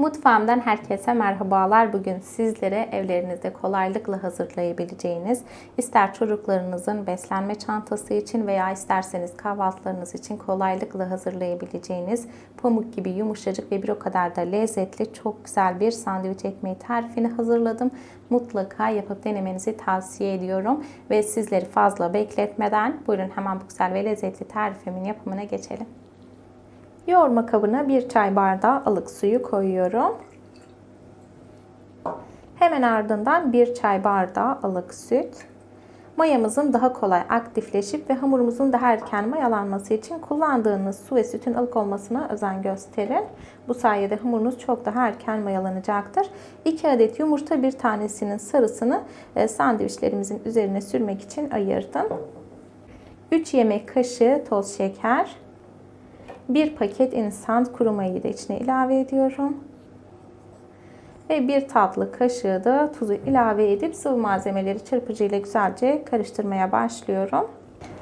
Mutfağımdan herkese merhabalar. Bugün sizlere evlerinizde kolaylıkla hazırlayabileceğiniz, ister çocuklarınızın beslenme çantası için veya isterseniz kahvaltılarınız için kolaylıkla hazırlayabileceğiniz pamuk gibi yumuşacık ve bir o kadar da lezzetli çok güzel bir sandviç ekmeği tarifini hazırladım. Mutlaka yapıp denemenizi tavsiye ediyorum ve sizleri fazla bekletmeden buyurun hemen bu güzel ve lezzetli tarifimin yapımına geçelim. Yoğurma kabına bir çay bardağı ılık suyu koyuyorum. Hemen ardından bir çay bardağı ılık süt. Mayamızın daha kolay aktifleşip ve hamurumuzun daha erken mayalanması için kullandığınız su ve sütün ılık olmasına özen gösterin. Bu sayede hamurunuz çok daha erken mayalanacaktır. 2 adet yumurta bir tanesinin sarısını e, sandviçlerimizin üzerine sürmek için ayırdım. 3 yemek kaşığı toz şeker, bir paket instant kuru mayayı da içine ilave ediyorum. Ve bir tatlı kaşığı da tuzu ilave edip sıvı malzemeleri çırpıcı ile güzelce karıştırmaya başlıyorum.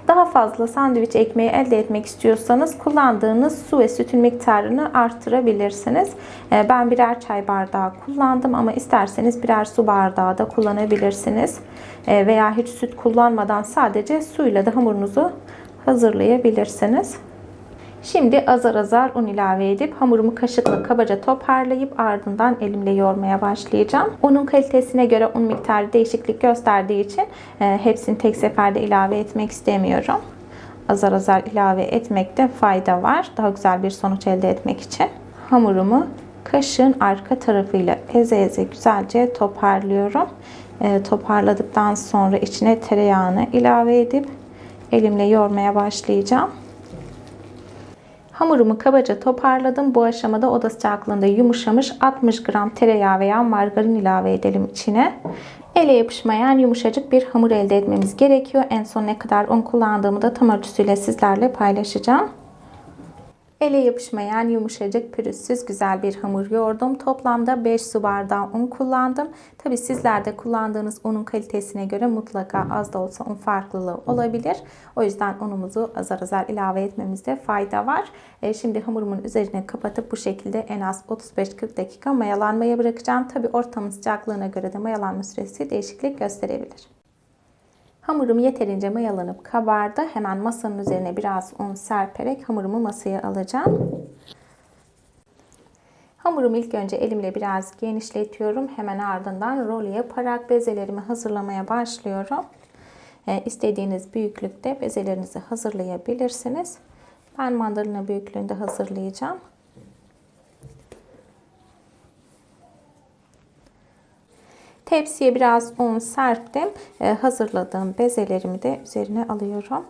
Daha fazla sandviç ekmeği elde etmek istiyorsanız kullandığınız su ve sütün miktarını arttırabilirsiniz. Ee, ben birer çay bardağı kullandım ama isterseniz birer su bardağı da kullanabilirsiniz. Ee, veya hiç süt kullanmadan sadece suyla da hamurunuzu hazırlayabilirsiniz. Şimdi azar azar un ilave edip hamurumu kaşıkla kabaca toparlayıp ardından elimle yoğurmaya başlayacağım. Unun kalitesine göre un miktarı değişiklik gösterdiği için e, hepsini tek seferde ilave etmek istemiyorum. Azar azar ilave etmekte fayda var. Daha güzel bir sonuç elde etmek için. Hamurumu kaşığın arka tarafıyla eze eze güzelce toparlıyorum. E, toparladıktan sonra içine tereyağını ilave edip elimle yoğurmaya başlayacağım. Hamurumu kabaca toparladım. Bu aşamada oda sıcaklığında yumuşamış 60 gram tereyağı veya margarin ilave edelim içine. Ele yapışmayan yumuşacık bir hamur elde etmemiz gerekiyor. En son ne kadar un kullandığımı da tam ölçüsüyle sizlerle paylaşacağım. Ele yapışmayan yumuşacık pürüzsüz güzel bir hamur yoğurdum. Toplamda 5 su bardağı un kullandım. Tabi sizler de kullandığınız unun kalitesine göre mutlaka az da olsa un farklılığı olabilir. O yüzden unumuzu azar azar ilave etmemizde fayda var. E, şimdi hamurumun üzerine kapatıp bu şekilde en az 35-40 dakika mayalanmaya bırakacağım. Tabi ortamın sıcaklığına göre de mayalanma süresi değişiklik gösterebilir. Hamurum yeterince mayalanıp kabardı. Hemen masanın üzerine biraz un serperek hamurumu masaya alacağım. Hamurumu ilk önce elimle biraz genişletiyorum. Hemen ardından rol yaparak bezelerimi hazırlamaya başlıyorum. E, istediğiniz büyüklükte bezelerinizi hazırlayabilirsiniz. Ben mandalina büyüklüğünde hazırlayacağım. Tepsiye biraz un serptim. Ee, hazırladığım bezelerimi de üzerine alıyorum.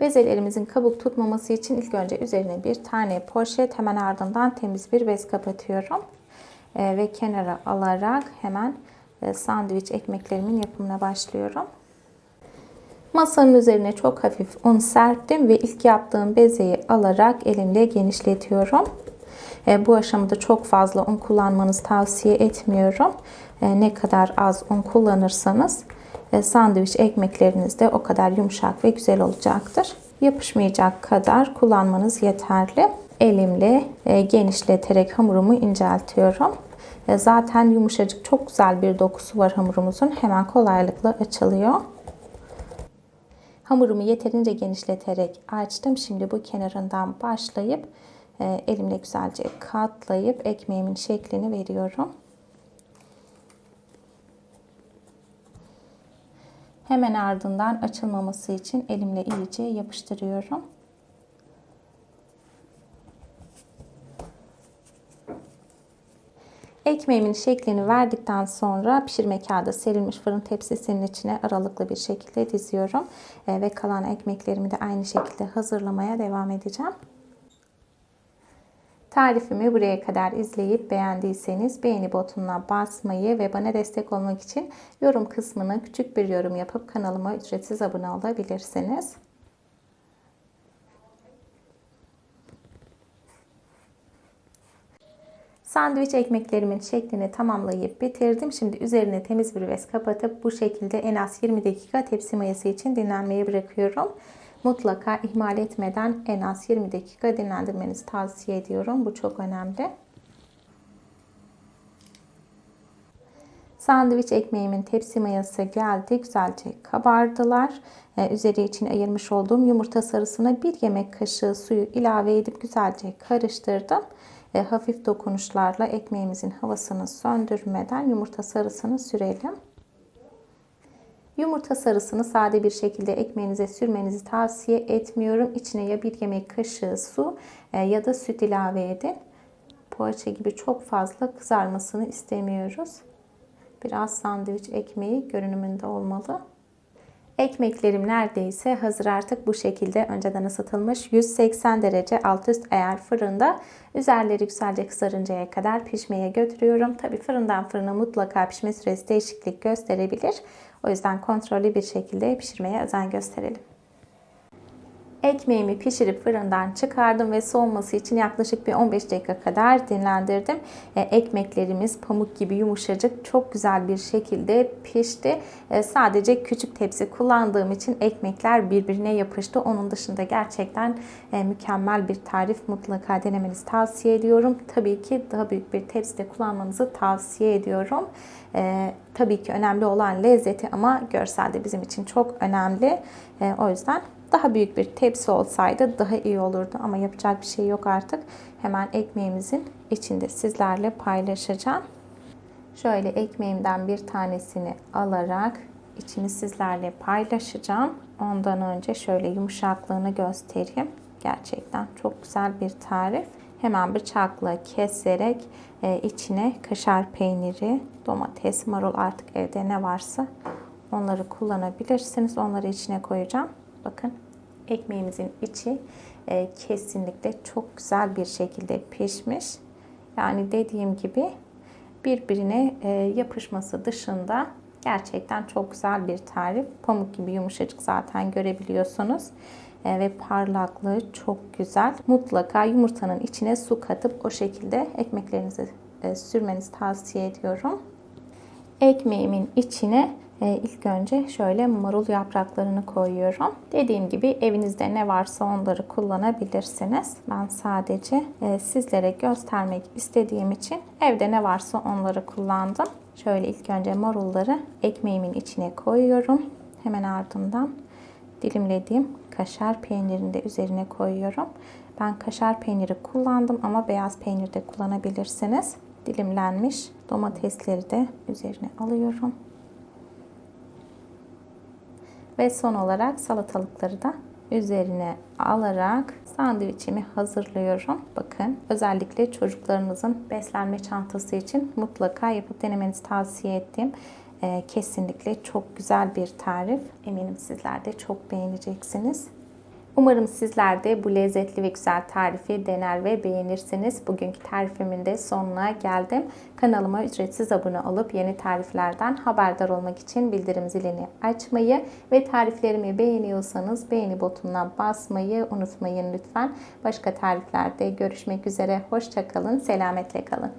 Bezelerimizin kabuk tutmaması için ilk önce üzerine bir tane poşet hemen ardından temiz bir bez kapatıyorum. Ee, ve kenara alarak hemen e, sandviç ekmeklerimin yapımına başlıyorum. Masanın üzerine çok hafif un serptim ve ilk yaptığım bezeyi alarak elimle genişletiyorum. E, bu aşamada çok fazla un kullanmanızı tavsiye etmiyorum. E, ne kadar az un kullanırsanız e, sandviç ekmekleriniz de o kadar yumuşak ve güzel olacaktır. Yapışmayacak kadar kullanmanız yeterli. Elimle genişleterek hamurumu inceltiyorum. Zaten yumuşacık çok güzel bir dokusu var hamurumuzun. Hemen kolaylıkla açılıyor. Hamurumu yeterince genişleterek açtım. Şimdi bu kenarından başlayıp elimle güzelce katlayıp ekmeğimin şeklini veriyorum. Hemen ardından açılmaması için elimle iyice yapıştırıyorum. Ekmeğimin şeklini verdikten sonra pişirme kağıdı serilmiş fırın tepsisinin içine aralıklı bir şekilde diziyorum. E, ve kalan ekmeklerimi de aynı şekilde hazırlamaya devam edeceğim. Tarifimi buraya kadar izleyip beğendiyseniz beğeni butonuna basmayı ve bana destek olmak için yorum kısmına küçük bir yorum yapıp kanalıma ücretsiz abone olabilirsiniz. Sandviç ekmeklerimin şeklini tamamlayıp bitirdim. Şimdi üzerine temiz bir bez kapatıp bu şekilde en az 20 dakika tepsi mayası için dinlenmeye bırakıyorum. Mutlaka ihmal etmeden en az 20 dakika dinlendirmenizi tavsiye ediyorum. Bu çok önemli. Sandviç ekmeğimin tepsi mayası geldi. Güzelce kabardılar. Ee, üzeri için ayırmış olduğum yumurta sarısına bir yemek kaşığı suyu ilave edip güzelce karıştırdım. Ee, hafif dokunuşlarla ekmeğimizin havasını söndürmeden yumurta sarısını sürelim. Yumurta sarısını sade bir şekilde ekmeğinize sürmenizi tavsiye etmiyorum. İçine ya bir yemek kaşığı su e, ya da süt ilave edin. Poğaça gibi çok fazla kızarmasını istemiyoruz. Biraz sandviç ekmeği görünümünde olmalı. Ekmeklerim neredeyse hazır artık bu şekilde önceden ısıtılmış 180 derece alt üst eğer fırında üzerleri güzelce kızarıncaya kadar pişmeye götürüyorum. Tabi fırından fırına mutlaka pişme süresi değişiklik gösterebilir. O yüzden kontrollü bir şekilde pişirmeye özen gösterelim. Ekmeğimi pişirip fırından çıkardım ve soğuması için yaklaşık bir 15 dakika kadar dinlendirdim. E, ekmeklerimiz pamuk gibi yumuşacık çok güzel bir şekilde pişti. E, sadece küçük tepsi kullandığım için ekmekler birbirine yapıştı. Onun dışında gerçekten e, mükemmel bir tarif mutlaka denemenizi tavsiye ediyorum. Tabii ki daha büyük bir tepside kullanmanızı tavsiye ediyorum. tabii ki önemli olan lezzeti ama görsel de bizim için çok önemli. o yüzden daha büyük bir tepsi olsaydı daha iyi olurdu ama yapacak bir şey yok artık. Hemen ekmeğimizin içinde sizlerle paylaşacağım. Şöyle ekmeğimden bir tanesini alarak içini sizlerle paylaşacağım. Ondan önce şöyle yumuşaklığını göstereyim. Gerçekten çok güzel bir tarif. Hemen bıçakla keserek e, içine kaşar peyniri, domates, marul artık evde ne varsa onları kullanabilirsiniz. Onları içine koyacağım. Bakın ekmeğimizin içi e, kesinlikle çok güzel bir şekilde pişmiş. Yani dediğim gibi birbirine e, yapışması dışında gerçekten çok güzel bir tarif. Pamuk gibi yumuşacık zaten görebiliyorsunuz. E, ve parlaklığı çok güzel. Mutlaka yumurtanın içine su katıp o şekilde ekmeklerinizi e, sürmenizi tavsiye ediyorum. Ekmeğimin içine e, ilk önce şöyle marul yapraklarını koyuyorum. Dediğim gibi evinizde ne varsa onları kullanabilirsiniz. Ben sadece e, sizlere göstermek istediğim için evde ne varsa onları kullandım. Şöyle ilk önce marulları ekmeğimin içine koyuyorum. Hemen ardından dilimlediğim kaşar peynirini de üzerine koyuyorum. Ben kaşar peyniri kullandım ama beyaz peynir de kullanabilirsiniz. Dilimlenmiş domatesleri de üzerine alıyorum. Ve son olarak salatalıkları da üzerine alarak sandviçimi hazırlıyorum. Bakın özellikle çocuklarınızın beslenme çantası için mutlaka yapıp denemenizi tavsiye ettiğim e, kesinlikle çok güzel bir tarif. Eminim sizler de çok beğeneceksiniz. Umarım sizler de bu lezzetli ve güzel tarifi dener ve beğenirsiniz. Bugünkü tarifimin de sonuna geldim. Kanalıma ücretsiz abone olup yeni tariflerden haberdar olmak için bildirim zilini açmayı ve tariflerimi beğeniyorsanız beğeni butonuna basmayı unutmayın lütfen. Başka tariflerde görüşmek üzere. Hoşçakalın, selametle kalın.